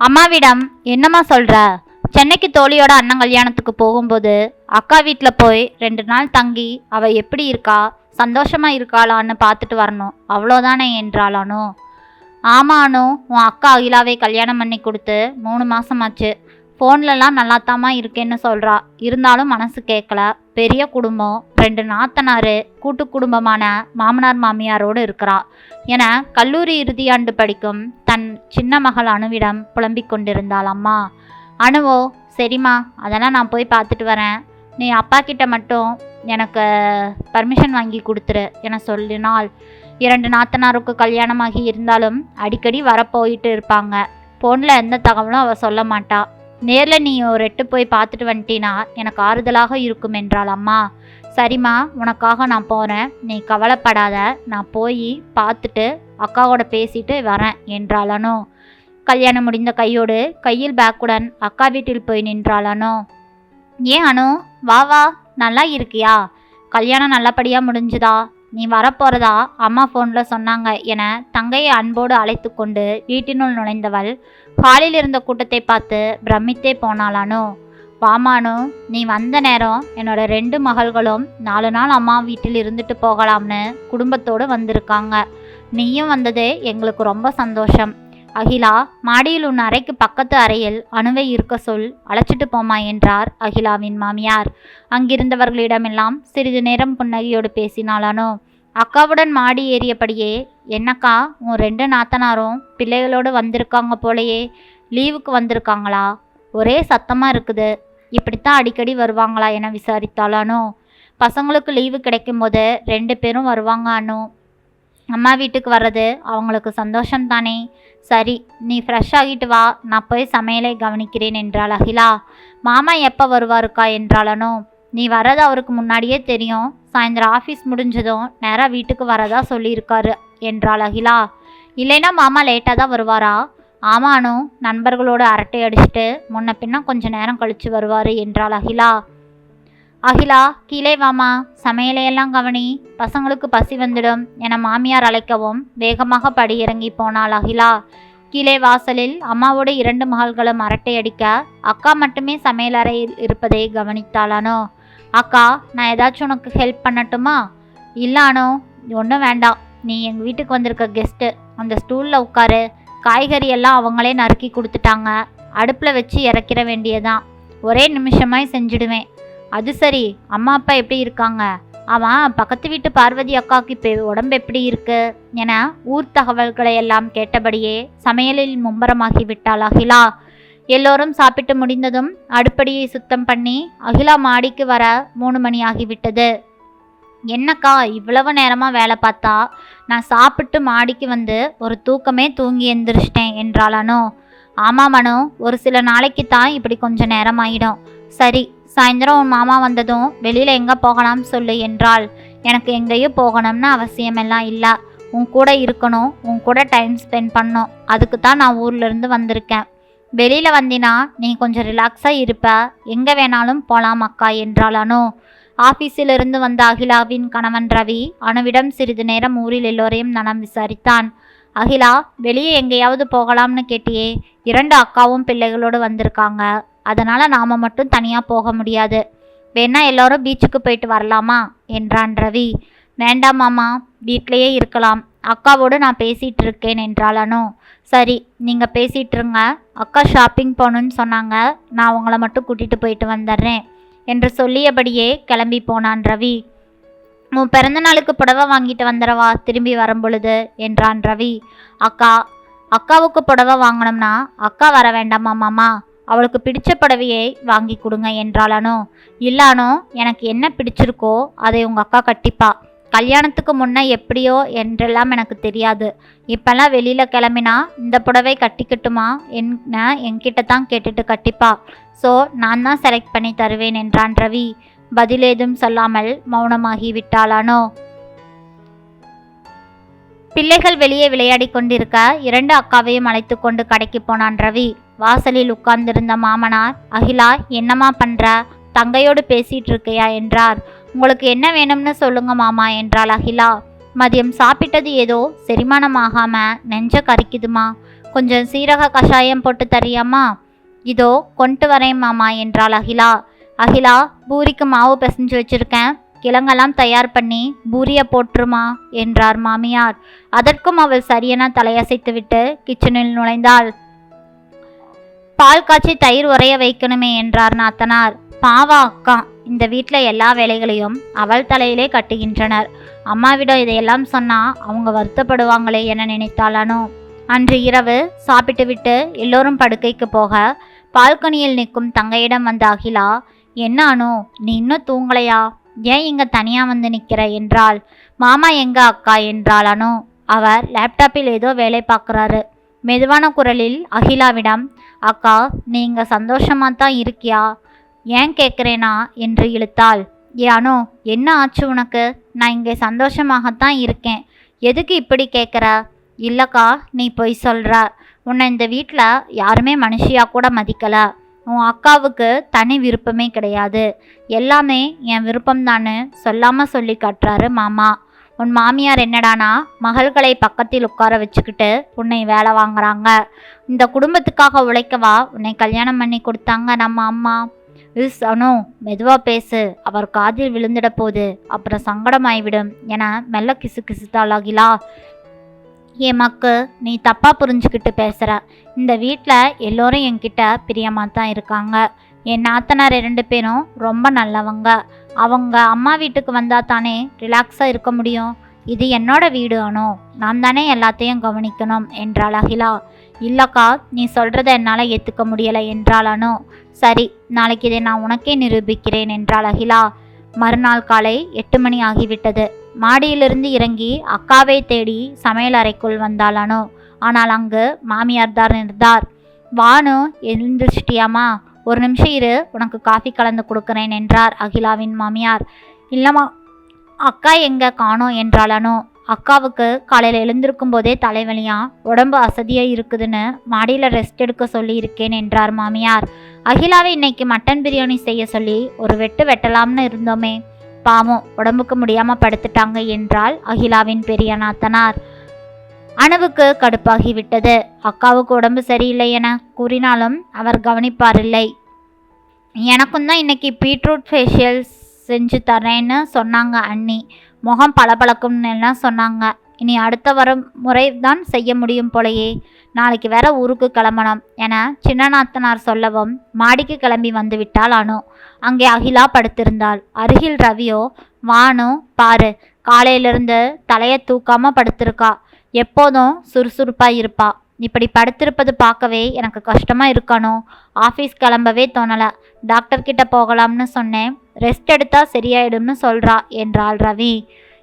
அம்மாவிடம் என்னம்மா சொல்கிற சென்னைக்கு தோழியோட அண்ணன் கல்யாணத்துக்கு போகும்போது அக்கா வீட்டில் போய் ரெண்டு நாள் தங்கி அவள் எப்படி இருக்கா? சந்தோஷமா இருக்காளான்னு பார்த்துட்டு வரணும். அவ்வளோதானே என்றாளானோ? ஆமா அனு உன் அக்கா அகிலாவை கல்யாணம் பண்ணி கொடுத்து மூணு மாசமாச்சு. ஃபோன்லலாம் நல்லாத்தாம்மா இருக்கேன்னு சொல்கிறா இருந்தாலும் மனசு கேட்கல பெரிய குடும்பம். ரெண்டு நாத்தனார் கூட்டு குடும்பமான மாமனார் மாமியாரோடு இருக்கிறா என கல்லூரி இறுதியாண்டு படிக்கும் தன் சின்ன மகள் அணுவிடம் புலம்பிக் கொண்டிருந்தாள் அம்மா. அணுவோ சரிம்மா அதெல்லாம் நான் போய் பார்த்துட்டு வரேன். நீ அப்பா கிட்ட மட்டும் எனக்கு பர்மிஷன் வாங்கி கொடுத்துரு என சொல்லினால் இரண்டு நாத்தனாருக்கு கல்யாணமாகி இருந்தாலும் அடிக்கடி வரப்போயிட்டு இருப்பாங்க. ஃபோனில் எந்த தகவலும் அவள் சொல்ல மாட்டாள் நேரில் நீ ஒரு எட்டு போய் பார்த்துட்டு வந்துட்டினா எனக்கு ஆறுதலாக இருக்கும் என்றாள் அம்மா. சரிம்மா உனக்காக நான் போகிறேன் நீ கவலைப்படாத. நான் போய் பார்த்துட்டு அக்காவோட பேசிட்டு வரேன் என்றாளனோ? கல்யாணம் முடிந்த கையோடு கையில் பேக்குடன் அக்கா வீட்டில் போய் நின்றாளனோ? ஏன் அனு? வா வா. நல்லா இருக்கியா? கல்யாணம் நல்லபடியாக முடிஞ்சுதா? நீ வரப்போகிறதா அம்மா ஃபோனில் சொன்னாங்க என தங்கையை அன்போடு அழைத்து கொண்டு வீட்டினுள் நுழைந்தவள் ஹாலில் இருந்த கூட்டத்தை பார்த்து பிரமித்தே போனாளானோ? வாமானு நீ வந்த நேரம் என்னோட ரெண்டு மகள்களும் நாலு நாள் அம்மா வீட்டில் இருந்துட்டு போகலாம்னு குடும்பத்தோடு வந்திருக்காங்க. நீயும் வந்தது எங்களுக்கு ரொம்ப சந்தோஷம். அகிலா மாடியில் உன் அறைக்கு பக்கத்து அறையில் அணுவை இருக்க சொல் அழைச்சிட்டு போமா என்றார் அகிலாவின் மாமியார். அங்கிருந்தவர்களிடமெல்லாம் சிறிது நேரம் புன்னகையோடு பேசினாளானோ? அக்காவுடன் மாடி ஏறியபடியே என்னக்கா உன் ரெண்டு நாத்தனாரும் பிள்ளைகளோடு வந்திருக்காங்க போலயே லீவுக்கு வந்திருக்காங்களா? ஒரே சத்தமாக இருக்குது. இப்படித்தான் அடிக்கடி வருவாங்களா என விசாரித்தாளானோ? பசங்களுக்கு லீவு கிடைக்கும் போது ரெண்டு பேரும் வருவாங்க அனு. அம்மா வீட்டுக்கு வர்றது அவங்களுக்கு சந்தோஷம் தானே சரி நீ ஃப்ரெஷ் ஆகிட்டு வா. நான் போய் சமையலை கவனிக்கிறேன் என்றாள் அகிலா. மாமா எப்போ வருவாருக்கா என்றாளனோ நீ வர்றது அவருக்கு முன்னாடியே தெரியும். சாயந்தரம் ஆஃபீஸ் முடிஞ்சதும் நேராக வீட்டுக்கு வரதா சொல்லியிருக்காரு என்றாள் அகிலா. இல்லைன்னா மாமா லேட்டாக தான் வருவாரா? ஆமானு நண்பர்களோடு அரட்டை அடிச்சுட்டு முன்ன பின்ன கொஞ்ச நேரம் கழிச்சு வருவார் என்றாள் அகிலா. அகிலா கீழே வாமா. சமையலையெல்லாம் கவனி. பசங்களுக்கு பசி வந்துடும் என மாமியார் அழைக்கவும் வேகமாக படியிறங்கி போனாள் அகிலா. கீழே வாசலில் அம்மாவோட இரண்டு மகள்களும் அரட்டை அடிக்க அக்கா மட்டுமே சமையலறையில் இருப்பதை கவனித்தாளானோ அக்கா நான் ஏதாச்சும் உனக்கு ஹெல்ப் பண்ணட்டுமா? இல்லானோ ஒன்றும் வேண்டாம். நீ எங்கள் வீட்டுக்கு வந்திருக்க கெஸ்ட்டு அந்த ஸ்டூலில் உட்காரு. காய்கறி எல்லாம் அவங்களே நறுக்கி கொடுத்துட்டாங்க. அடுப்பில் வச்சு இறக்கிற வேண்டியதான் ஒரே நிமிஷமாய் செஞ்சிடுவேன். அது சரி அம்மா அப்பா எப்படி இருக்காங்க? அவன் பக்கத்து வீட்டு பார்வதி அக்காவுக்கு இப்போ உடம்பு எப்படி இருக்கு? என ஊர் தகவல்களை எல்லாம் கேட்டபடியே சமையலில் மும்பரமாகி விட்டாள் அகிலா. எல்லோரும் சாப்பிட்டு முடிந்ததும் அடுப்படியை சுத்தம் பண்ணி அகிலா மாடிக்கு வர மூணு மணி ஆகிவிட்டது. என்னக்கா இவ்வளவு நேரமாக வேலை பார்த்தா? நான் சாப்பிட்டு மாடிக்கு வந்து ஒரு தூக்கமே தூங்கி எந்திரிச்சிட்டேன் என்றாளானோ? ஆமாம் மனு ஒரு சில நாளைக்கு தான் இப்படி கொஞ்சம் நேரம் ஆகிடும் சரி சாயந்தரம் உன் மாமா வந்ததும் வெளியில் எங்கே போகலாம் சொல்லு என்றாள். எனக்கு எங்கேயும் போகணும்னு அவசியமெல்லாம் இல்லை. உன் கூட இருக்கணும் உன் கூட டைம் ஸ்பெண்ட் பண்ணும் அதுக்கு தான் நான் ஊர்லேருந்து வந்திருக்கேன். வெளியில் வந்தினா நீ கொஞ்சம் ரிலாக்ஸாக இருப்ப. எங்கே வேணாலும் போகலாம் அக்கா என்றாளானோ? ஆஃபீஸிலிருந்து வந்த அகிலாவின் கணவன் ரவி அணுவிடம் சிறிது நேரம் ஊரில் எல்லோரையும் நலம் விசாரித்தான். அகிலா வெளியே எங்கேயாவது போகலாம்னு கேட்டியே. இரண்டு அக்காவும் பிள்ளைகளோடு வந்திருக்காங்க. அதனால் நாம் மட்டும் தனியாக போக முடியாது. வேணா எல்லாரும் பீச்சுக்கு போயிட்டு வரலாமா? என்றான் ரவி. வேண்டாம் மாமா வீட்டிலேயே இருக்கலாம். அக்காவோடு நான் பேசிகிட்டு இருக்கேன் என்றாளனோ சரி நீங்கள் பேசிகிட்டு இருங்க. அக்கா ஷாப்பிங் போகணுன்னு சொன்னாங்க. நான் உங்களை மட்டும் கூட்டிகிட்டு போயிட்டு வந்துடுறேன். என்று சொல்லியபடியே கிளம்பி போனான் ரவி. உன் பிறந்த நாளுக்கு புடவை வாங்கிட்டு வந்துடவா திரும்பி வரும்பொழுது என்றான் ரவி. அக்கா அக்காவுக்கு புடவை வாங்கணும்னா அக்கா வர வேண்டாமா மாமா? அவளுக்கு பிடிச்ச புடவையை வாங்கி கொடுங்க என்றாளனோ இல்லானோ எனக்கு என்ன பிடிச்சிருக்கோ அதை உங்கள் அக்கா கட்டிப்பா கல்யாணத்துக்கு முன்னே எப்படியோ என்றெல்லாம் எனக்கு தெரியாது. இப்போல்லாம் வெளியில் கிளம்பினா இந்த புடவை கட்டிக்கட்டுமா என்ன என்கிட்ட தான் கேட்டுட்டு கட்டிப்பா. ஸோ நான் தான் செலக்ட் பண்ணி தருவேன் என்றான் ரவி. பதிலேதும் சொல்லாமல் மௌனமாகி விட்டாளானோ? பிள்ளைகள் வெளியே விளையாடி கொண்டிருக்க இரண்டு அக்காவையும் அழைத்து கொண்டு கடைக்கு போனான் ரவி. வாசலில் உட்கார்ந்திருந்த மாமனார் அகிலா என்னம்மா பண்ற? தங்கையோடு பேசிட்டு இருக்கையா? என்றார். உங்களுக்கு என்ன வேணும்னு சொல்லுங்க மாமா என்றாள் அகிலா. மதியம் சாப்பிட்டது ஏதோ செரிமானமாகாம நெஞ்ச கறிக்குதுமா கொஞ்சம் சீரக கஷாயம் போட்டு தரியாமா? இதோ கொண்டு வரேன் மாமா என்றாள் அகிலா. அகிலா பூரிக்கு மாவு பிசைஞ்சு வச்சிருக்கேன். கிழங்கெல்லாம் தயார் பண்ணி பூரியை போட்டுருமா என்றார் மாமியார். அதற்கும் அவள் சரியென தலையசைத்துவிட்டு கிச்சனில் நுழைந்தாள். பால் காய்ச்சி தயிர் உறைய வைக்கணுமே என்றார் நாத்தனார். பாவா அக்கா இந்த வீட்டில் எல்லா வேலைகளையும் அவள் தலையிலே கட்டுகின்றனர். அம்மாவிடம் இதையெல்லாம் சொன்னால் அவங்க வருத்தப்படுவாங்களே என நினைத்தாளானோ? அன்று இரவு சாப்பிட்டு விட்டு எல்லோரும் படுக்கைக்கு போக பால்கனியில் நிற்கும் தங்கையிடம் வந்த அகிலா என்ன அனு நீ இன்னும் தூங்கலையா? ஏன் இங்கே தனியாக வந்து நிற்கிற என்றாள். மாமா எங்க அக்கா? என்றாள் அனு. அவர் லேப்டாப்பில் ஏதோ வேலை பார்க்குறாரு. மெதுவான குரலில் அகிலாவிடம் அக்கா நீங்கள் சந்தோஷமாக தான் இருக்கியா? ஏன் கேட்குறேனா? என்று இழுத்தாள். ஏ என்ன ஆச்சு உனக்கு? நான் இங்கே சந்தோஷமாகத்தான் இருக்கேன். எதுக்கு இப்படி கேட்குற? இல்லைக்கா நீ பொய் சொல்கிற உன்னை இந்த வீட்டில் யாருமே மனுஷியாக கூட மதிக்கலை. உன் அக்காவுக்கு தனி விருப்பமே கிடையாது. எல்லாமே என் விருப்பம்தான்னு சொல்லாமல் சொல்லி காட்டுறாரு மாமா. உன் மாமியார் என்னடானா? மகள்களை பக்கத்தில் உட்கார வச்சுக்கிட்டு உன்னை வேலை வாங்குறாங்க. இந்த குடும்பத்துக்காக உழைக்கவா உன்னை கல்யாணம் பண்ணி கொடுத்தாங்க நம்ம அம்மா? இஸ் அனு மெதுவாக பேசு அவர் காதில் விழுந்திட போகுது அப்புறம் சங்கடமாயிவிடும் என மெல்ல கிசு கிசுத்தாள் அகிலா. என் மக்கு நீ தப்பாக புரிஞ்சுக்கிட்டு பேசுகிற இந்த வீட்டில் எல்லோரும் என்கிட்ட பிரியமாக தான் இருக்காங்க. என் நாத்தனார் ரெண்டு பேரும் ரொம்ப நல்லவங்க. அவங்க அம்மா வீட்டுக்கு வந்தால் தானே ரிலாக்ஸாக இருக்க முடியும். இது என்னோட வீடு அனு. நான் தானே எல்லாத்தையும் கவனிக்கணும் என்றாள் அகிலா. இல்லக்கா நீ சொல்கிறத என்னால் ஏற்றுக்க முடியலை என்றாள் அனு. சரி நாளைக்கு இதை நான் உனக்கே நிரூபிக்கிறேன் என்றாள் அகிலா. மறுநாள் காலை எட்டு மணி ஆகிவிட்டது. மாடியிலிருந்து இறங்கி அக்காவை தேடி சமையல் அறைக்குள் வந்தாள் அனு. ஆனால் அங்கு மாமியார் தான் இருந்தார். வானு எழுந்திரிச்சிட்டியாமா ஒரு நிமிஷம் இரு உனக்கு காஃபி கலந்து கொடுக்குறேன் என்றார் அகிலாவின் மாமியார். இல்லைம்மா அக்கா எங்கே காணோம் என்றாள் அனு அக்காவுக்கு காலையில் எழுந்திருக்கும் போதே தலைவலியா? உடம்பு அசதியாக இருக்குதுன்னு மாடியில் ரெஸ்ட் எடுக்க சொல்லி இருக்கேன் என்றார் மாமியார். அகிலாவை இன்னைக்கு மட்டன் பிரியாணி செய்ய சொல்லி ஒரு வெட்டு வெட்டலாம்னு இருந்தோமே. பாவம் உடம்புக்கு முடியாமல் படுத்துட்டாங்க என்றால் அகிலாவின் பெரிய நாத்தனார். அணுவுக்கு கடுப்பாகிவிட்டது அக்காவுக்கு உடம்பு சரியில்லை என கூறினாலும் அவர் கவனிப்பாரில்லை எனக்கும் தான் இன்னைக்கு பீட்ரூட் ஃபேஷியல்ஸ் செஞ்சு தரேன்னு சொன்னாங்க அண்ணி. முகம் பளபளக்கும்னு எல்லாம் சொன்னாங்க. இனி அடுத்த வரும் முறை தான் செய்ய முடியும் போலயே. நாளைக்கு வேற ஊருக்கு கிளம்பணும் என சின்னநாத்தனார் சொல்லவும் மாடிக்கு கிளம்பி வந்துவிட்டாள் அனு. அங்கே அகிலா படுத்திருந்தாள். அருகில் ரவியோ வானு பாரு காலையிலிருந்து தலையை தூக்காம படுத்திருக்கா. எப்போதும் சுறுசுறுப்பா இருப்பா. இப்படி படுத்திருப்பது பார்க்கவே எனக்கு கஷ்டமா இருக்கணும் ஆஃபீஸ் கிளம்பவே தோணலை. டாக்டர்கிட்ட போகலாம்னு சொன்னேன். ரெஸ்ட் எடுத்தா சரியாயிடும்னு சொல்றா என்றாள் ரவி.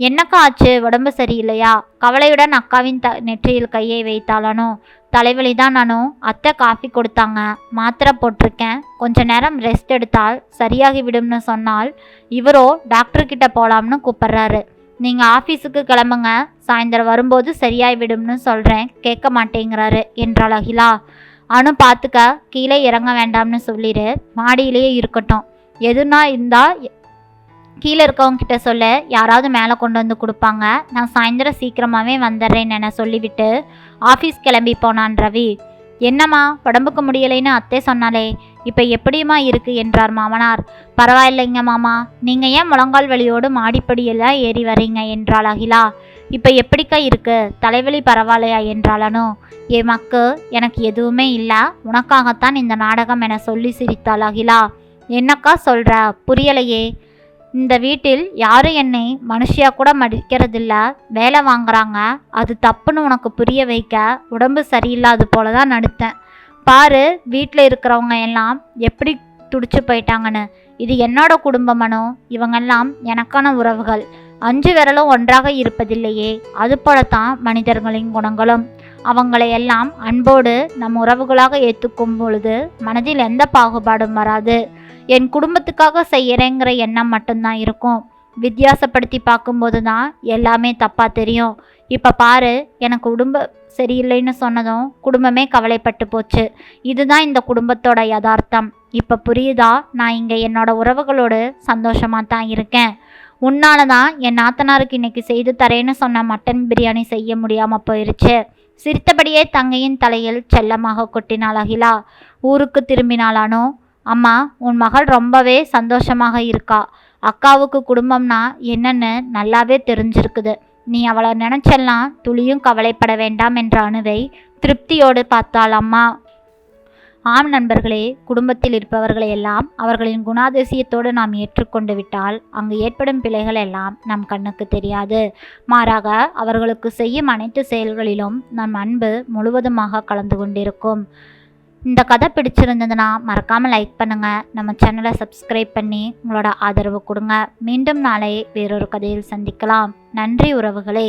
என்னக்கா ஆச்சு? உடம்பு சரியில்லையா? கவலையுடன் அக்காவின் த நெற்றியில் கையை வைத்தாளனோ? தலைவலி தான் நானும் அத்தை காஃபி கொடுத்தாங்க. மாத்திரை போட்டிருக்கேன். கொஞ்ச நேரம் ரெஸ்ட் எடுத்தால் சரியாகி விடும்னு சொன்னால் இவரோ டாக்டர்கிட்ட போகலாம்னு கூப்பிட்றாரு. நீங்கள் ஆஃபீஸுக்கு கிளம்புங்க. சாயந்தரம் வரும்போது சரியாய் விடும்னு சொல்கிறேன் கேட்க மாட்டேங்கிறாரு என்றாள் அகிலா. அனு பார்த்துக்க கீழே இறங்க வேண்டாம்னு சொல்லிடு மாடியிலேயே இருக்கட்டும். எதுனா இருந்தால் கீழே இருக்கவங்க கிட்ட சொல்ல. யாராவது மேலே கொண்டு வந்து கொடுப்பாங்க. நான் சாயந்தரம் சீக்கிரமாகவே வந்துடுறேன் என சொல்லிவிட்டு. ஆஃபீஸ் கிளம்பி போனான் ரவி. என்னம்மா உடம்புக்கு முடியலைன்னு அத்தை சொன்னாலே இப்போ எப்படியுமா இருக்கு என்றார் மாமனார். பரவாயில்லைங்க மாமா நீங்கள் ஏன் முழங்கால் வலியோடு மாடிப்படியெல்லாம் ஏறி வரீங்க என்றாள் அகிலா. இப்போ எப்படிக்கா இருக்கு? தலைவலி பரவாயில்லையா என்றாளனோ என் மக்கு எனக்கு எதுவுமே இல்லை. உனக்காகத்தான் இந்த நாடகம் என சொல்லி சிரித்தாள் அகிலா. என்னக்கா சொல்கிற புரியலையே. இந்த வீட்டில் யாரும் என்னை மனுஷியா கூட மதிக்கிறதில்ல வேலை வாங்குறாங்க. அது தப்புன்னு உனக்கு புரிய வைக்க உடம்பு சரியில்லாது போல தான் நடித்தேன். பாரு வீட்டில் இருக்கிறவங்க எல்லாம் எப்படி துடிச்சு போயிட்டாங்கன்னு. இது என்னோட குடும்பமனோ இவங்கெல்லாம் எனக்கான உறவுகள். அஞ்சு விரலும் ஒன்றாக இருப்பதில்லையே. அது போலத்தான் மனிதர்களின் குணங்களும். அவங்களை எல்லாம் அன்போடு நம் உறவுகளாக ஏற்றுக்கும் பொழுது மனதில் எந்த பாகுபாடும் வராது. என் குடும்பத்துக்காக செய்யறேங்கிற எண்ணம் மட்டும்தான் இருக்கும். வித்தியாசப்படுத்தி பார்க்கும்போது தான் எல்லாமே தப்பாக தெரியும். இப்போ பாரு எனக்கு குடும்ப சரியில்லைன்னு சொன்னதும் குடும்பமே கவலைப்பட்டு போச்சு. இதுதான் இந்த குடும்பத்தோட யதார்த்தம். இப்போ புரியுதா? நான் இங்கே என்னோட உறவுகளோடு சந்தோஷமாக தான் இருக்கேன். உன்னால தான் என் நாத்தனாருக்கு இன்னைக்கு செய்து தரேன்னு சொன்ன மட்டன் பிரியாணி செய்ய முடியாமல் போயிருச்சு. சிரித்தபடியே தங்கையின் தலையில் செல்லமாக கொட்டினாள் அகிலா. ஊருக்கு திரும்பினாள் அம்மா உன் மகள் ரொம்பவே சந்தோஷமாக இருக்கா. அக்காவுக்கு குடும்பம்னா என்னன்னு நல்லாவே தெரிஞ்சிருக்குது. நீ அவளை நினச்செல்லாம் துளியும் கவலைப்பட வேண்டாம் என்ற அணுவை திருப்தியோடு பார்த்தாள் அம்மா. ஆம் நண்பர்களே குடும்பத்தில் இருப்பவர்களை எல்லாம் அவர்களின் குணாதிசயத்தோடு நாம் ஏற்றுக்கொண்டு விட்டால் அங்கு ஏற்படும் பிழைகள் எல்லாம் நம் கண்ணுக்கு தெரியாது. மாறாக அவர்களுக்கு செய்யும் அனைத்து செயல்களிலும் நம் அன்பு முழுவதுமாக கலந்து கொண்டிருக்கும். இந்த கதை பிடிச்சிருந்ததுன்னா மறக்காமல் லைக் பண்ணுங்கள் நம்ம சேனலை சப்ஸ்கிரைப் பண்ணி உங்களோட ஆதரவு கொடுங்க. மீண்டும் நாளை வேறொரு கதையில் சந்திக்கலாம். நன்றி உறவுகளே.